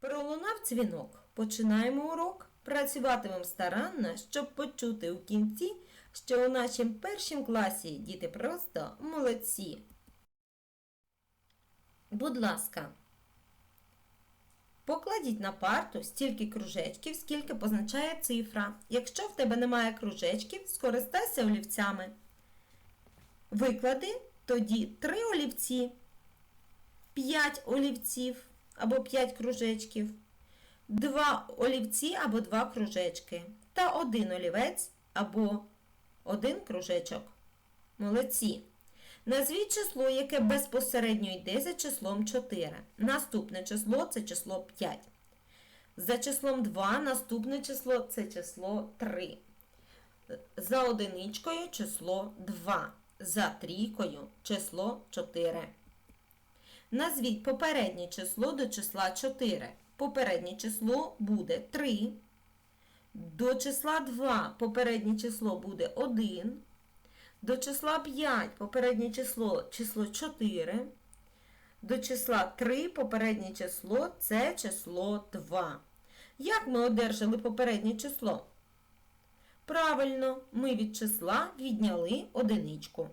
Пролунав дзвінок. Починаємо урок. Працюватимемо старанно, щоб почути у кінці, що у нашому першому класі діти просто молодці. Будь ласка, покладіть на парту стільки кружечків, скільки позначає цифра. Якщо в тебе немає кружечків, скористайся олівцями. Виклади тоді три олівці, 5 олівців або 5 кружечків, 2 олівці або 2 кружечки та один олівець або один кружечок. Молодці. Назвіть число, яке безпосередньо йде за числом 4. Наступне число це число 5. За числом 2 наступне число це число 3. За одиничкою число 2. За трійкою число 4. Назвіть попереднє число до числа 4. Попереднє число буде 3. До числа 2 попереднє число буде 1. До числа 5 попереднє число число 4. До числа 3 попереднє число це число 2. Як ми одержали попереднє число? Правильно, ми від числа відняли одиничку.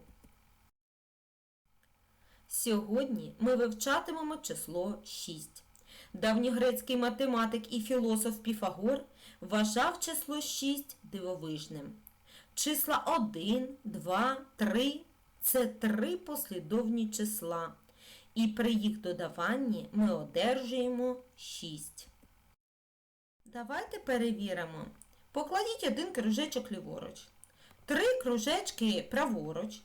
Сьогодні ми вивчатимемо число 6. Давньогрецький математик і філософ Піфагор вважав число 6 дивовижним. Числа 1, 2, 3 це три послідовні числа. І при їх додаванні ми одержуємо 6. Давайте перевіримо. Покладіть один кружечок ліворуч, три кружечки праворуч.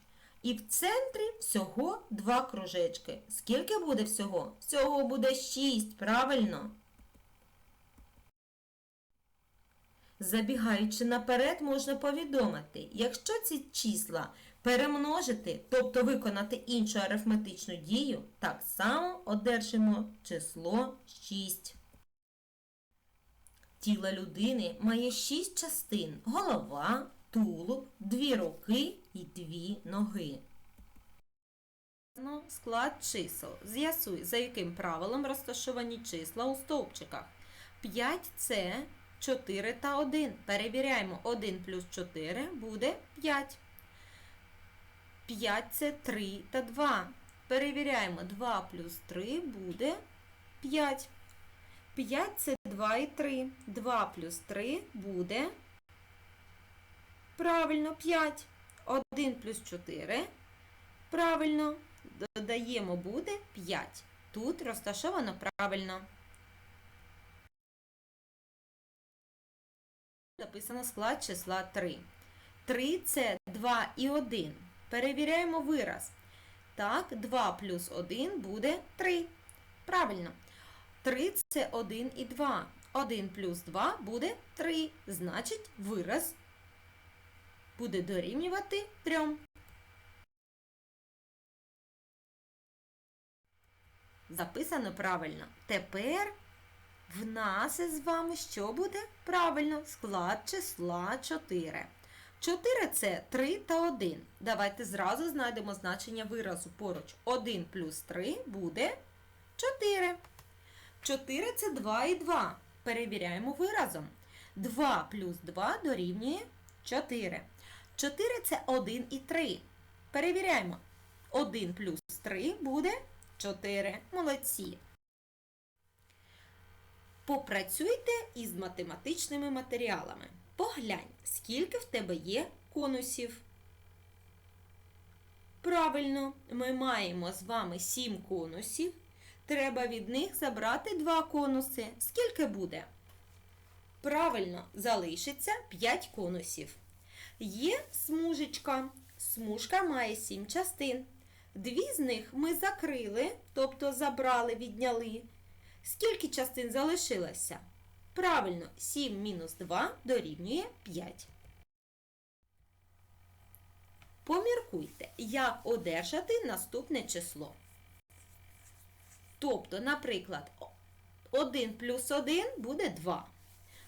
І в центрі всього два кружечки. Скільки буде всього? Всього буде 6, правильно? Забігаючи наперед, можна повідомити, якщо ці числа перемножити, тобто виконати іншу арифметичну дію, так само одержимо число 6. Тіло людини має 6 частин: голова, тулуб, дві руки і дві ноги. Склад чисел. З'ясуй, за яким правилом розташовані числа у стовпчиках. 5 це 4 та 1. Перевіряємо 1 плюс 4 буде 5. 5 це 3 та 2. Перевіряємо 2 плюс 3 буде 5. 5 це 2 і 3. 2 плюс 3 буде. Правильно, 5. 1 плюс 4. Правильно. Додаємо буде 5. Тут розташовано правильно. Записано склад числа 3. 3 це 2 і 1. Перевіряємо вираз. Так, 2 плюс 1 буде 3. Правильно. 3 це 1 і 2. 1 плюс 2 буде 3. Значить, вираз буде дорівнювати 3. Записано правильно. Тепер в нас із вами що буде? Правильно, склад числа 4. 4 це 3 та 1. Давайте зразу знайдемо значення виразу поруч. 1 плюс 3 буде 4. 4 це 2 і 2. Перевіряємо виразом. 2 плюс 2 дорівнює 4. 4 це 1 і 3. Перевіряємо. 1 плюс 3 буде 4. Молодці. Попрацюйте із математичними матеріалами. Поглянь, скільки в тебе є конусів. Правильно, ми маємо з вами 7 конусів. Треба від них забрати 2 конуси. Скільки буде? Правильно, залишиться 5 конусів. Є смужечка. Смужка має 7 частин. Дві з них ми закрили, тобто забрали, відняли. Скільки частин залишилося? Правильно, 7 мінус 2 дорівнює 5. Поміркуйте, як одержати наступне число. Тобто, наприклад, 1 плюс 1 буде 2.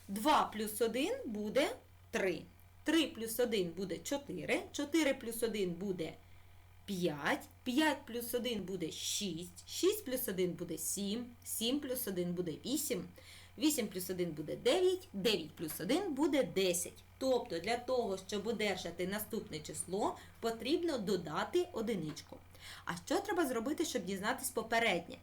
2 плюс 1 буде 3. 3 плюс 1 буде 4. 4 плюс 1 буде 5. 5 плюс 1 буде 6. 6 плюс 1 буде 7. 7 плюс 1 буде 8. 8 плюс 1 буде 9. 9 плюс 1 буде 10. Тобто для того, щоб одержати наступне число, потрібно додати одиничку. А що треба зробити, щоб дізнатись попереднє?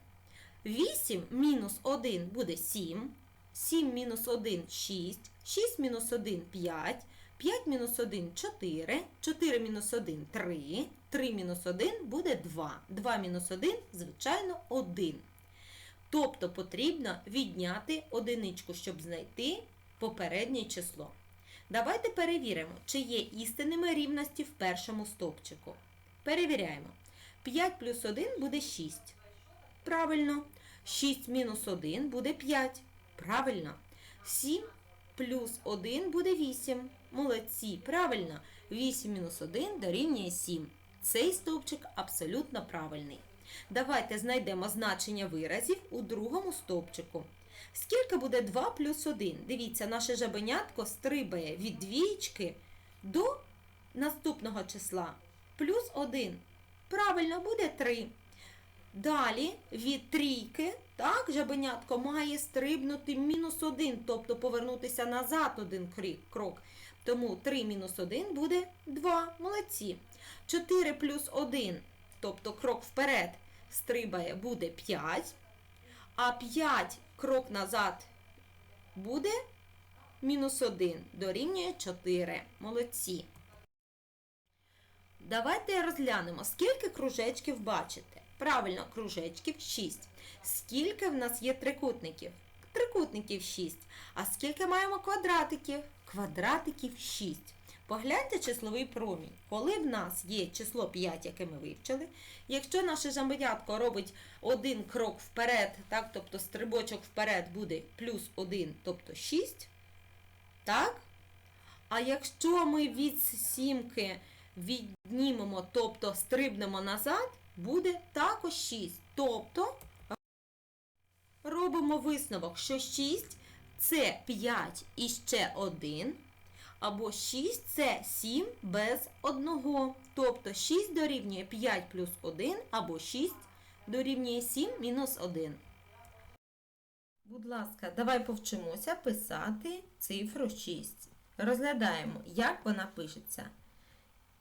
8 мінус 1 буде 7. 7 мінус 1 6. 6 мінус 1 5. 5 мінус 1 4, 4 мінус 1 3, 3 мінус 1 буде 2. 2 мінус 1, звичайно, 1. Тобто потрібно відняти одиничку, щоб знайти попереднє число. Давайте перевіримо, чи є істинними рівності в першому стовпчику. Перевіряємо. 5 плюс 1 буде 6. Правильно. 6 мінус 1 буде 5. Правильно. 7 плюс 1 буде 8. Молодці, правильно. 8 мінус 1 дорівнює 7. Цей стовпчик абсолютно правильний. Давайте знайдемо значення виразів у другому стовпчику. Скільки буде 2 плюс 1? Дивіться, наше жабенятко стрибає від двічки до наступного числа. Плюс 1. Правильно, буде 3. Далі від трійки, так, жабенятко має стрибнути мінус 1, тобто повернутися назад один крок. Тому 3 мінус 1 буде 2. Молодці. 4 плюс 1, тобто крок вперед, стрибає, буде 5. А 5 крок назад буде мінус 1, дорівнює 4. Молодці. Давайте розглянемо, скільки кружечків бачите. Правильно, кружечків 6. Скільки в нас є трикутників? Трикутників 6. А скільки маємо квадратиків? Квадратиків 6. Погляньте числовий промінь. Коли в нас є число 5, яке ми вивчили, якщо наше жамбенятко робить один крок вперед, так, тобто стрибочок вперед буде плюс 1, тобто 6, так? А якщо ми від сімки віднімемо, тобто стрибнемо назад, буде також 6. Тобто робимо висновок, що 6 це 5 і ще 1, або 6 це 7 без 1. Тобто 6 дорівнює 5 плюс 1, або 6 дорівнює 7 мінус 1. Будь ласка, давай повчимося писати цифру 6. Розглядаємо, як вона пишеться.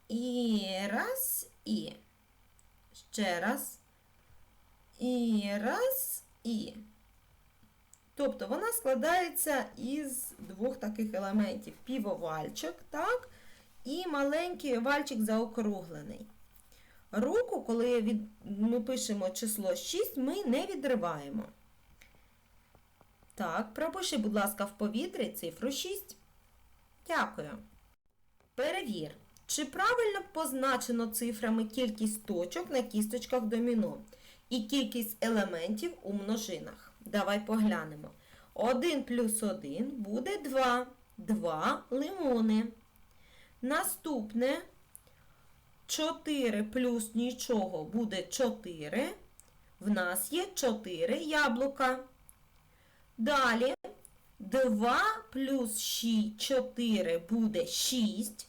І раз, і. Ще раз. І раз. Тобто вона складається із двох таких елементів: півовальчик, так, і маленький овальчик заокруглений. Руку, коли від... ми пишемо число 6, ми не відриваємо. Так, пропиши, будь ласка, в повітрі цифру 6. Дякую. Перевір, чи правильно позначено цифрами кількість точок на кісточках доміно і кількість елементів у множинах. Давай поглянемо. 1 плюс 1 буде 2. 2 лимони. Наступне 4 плюс нічого буде 4. В нас є 4 яблука. Далі 2 плюс 6, 4 буде 6.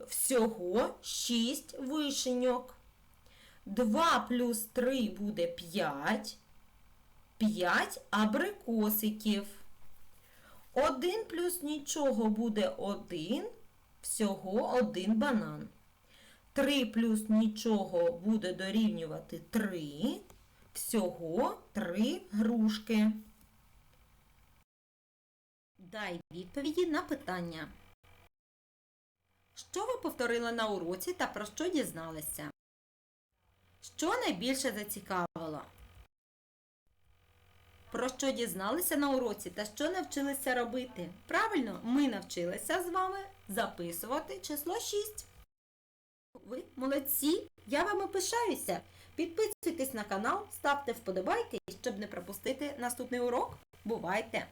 Всього 6 вишеньок. 2 плюс 3 буде 5. 5 абрикосиків. 1 плюс нічого буде 1. Всього 1 банан. 3 плюс нічого буде дорівнювати 3. Всього 3 грушки. Дай відповіді на питання. Що ви повторили на уроці та про що дізналися? Що найбільше зацікавило? Про що дізналися на уроці та що навчилися робити? Правильно, ми навчилися з вами записувати число 6. Ви молодці! Я вами пишаюся! Підписуйтесь на канал, ставте вподобайки, щоб не пропустити наступний урок. Бувайте!